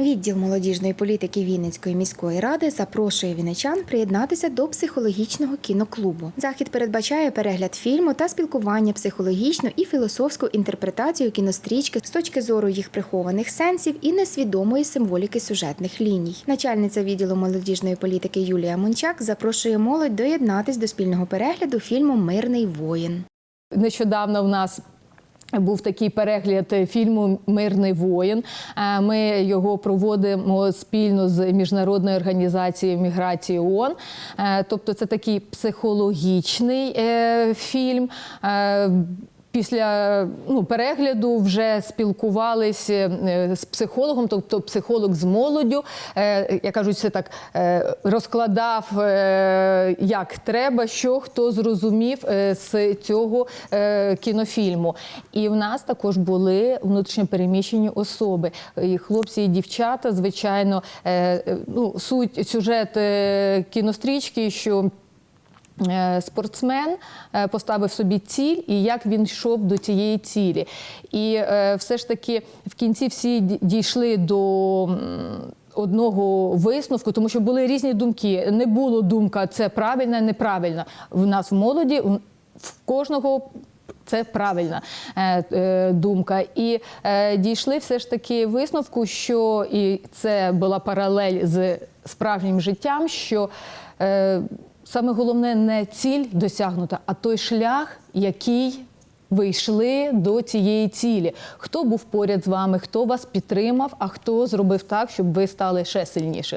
Відділ молодіжної політики Вінницької міської ради запрошує вінничан приєднатися до психологічного кіноклубу. Захід передбачає перегляд фільму та спілкування психологічну і філософську інтерпретацію кінострічки з точки зору їх прихованих сенсів і несвідомої символіки сюжетних ліній. Начальниця відділу молодіжної політики Юлія Мончак запрошує молодь доєднатись до спільного перегляду фільму Мирний воїн. Нещодавно в нас. Був такий перегляд фільму Мирний воїн. Е, Ми його проводимо спільно з міжнародною організацією міграції ООН. Е, Тобто, це такий психологічний е, фільм. Після ну, перегляду вже спілкувались е, з психологом, тобто психолог з молоддю, е, я кажу, це так е, розкладав, як треба, що хто зрозумів з цього кінофільму. І в нас також були внутрішньопереміщені особи, і хлопці і дівчата. Звичайно, ну, суть сюжет кінострічки, що Спортсмен е, поставив собі ціль, і як він йшов до цієї цілі. І е, все ж таки в кінці всі дійшли до. Одного висновку, тому що були різні думки. Не було думка, це правильно, неправильно. В нас в молоді в- кожного це правильна е, е, думка. І е, дійшли все ж таки висновку, що і це була паралель з справжнім життям, що е, саме головне не ціль досягнута, а той шлях, який ви йшли до цієї цілі. Хто був поряд з вами, хто вас підтримав, а хто зробив так, щоб ви стали ще сильніше.